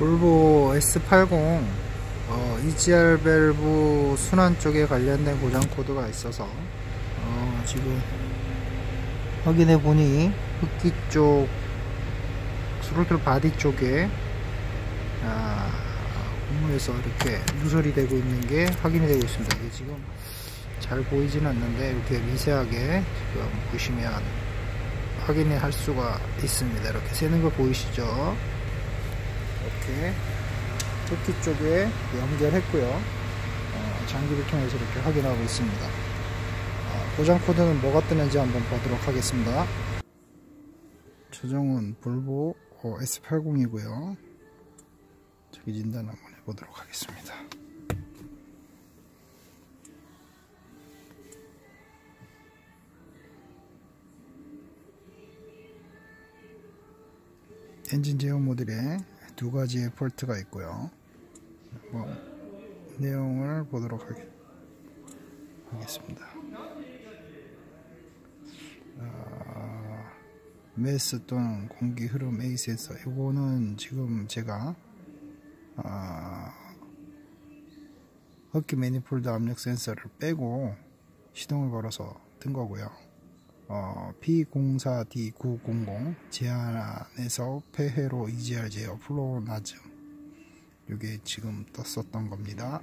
볼보 S80 어, EGR 밸브 순환 쪽에 관련된 고장 코드가 있어서 어, 지금 확인해 보니 흡기 쪽 스로틀 바디 쪽에 아, 고무에서 이렇게 누설이 되고 있는 게 확인이 되고 있습니다. 이게 지금 잘 보이진 않는데 이렇게 미세하게 지금 보시면 확인할 수가 있습니다. 이렇게 새는 거 보이시죠? 이렇게 토끼 쪽에 연결했고요. 어, 장기를 통해서 이렇게 확인하고 있습니다. 어, 고장 코드는 뭐가 뜨는지 한번 보도록 하겠습니다. 조정은 볼보 어, S80이고요. 저기 진단 한번 해보도록 하겠습니다. 엔진 제어 모듈에 두 가지의 폴트가 있고요. 뭐 내용을 보도록 하겠, 습니다 아, 메스 또는 공기 흐름 A 센서 이거는 지금 제가 아, 흡기 매니폴드 압력 센서를 빼고 시동을 걸어서 뜬 거고요. 어, P04D900 제안에서 폐회로 EGR 제어 플로나즘 이게 지금 떴었던 겁니다.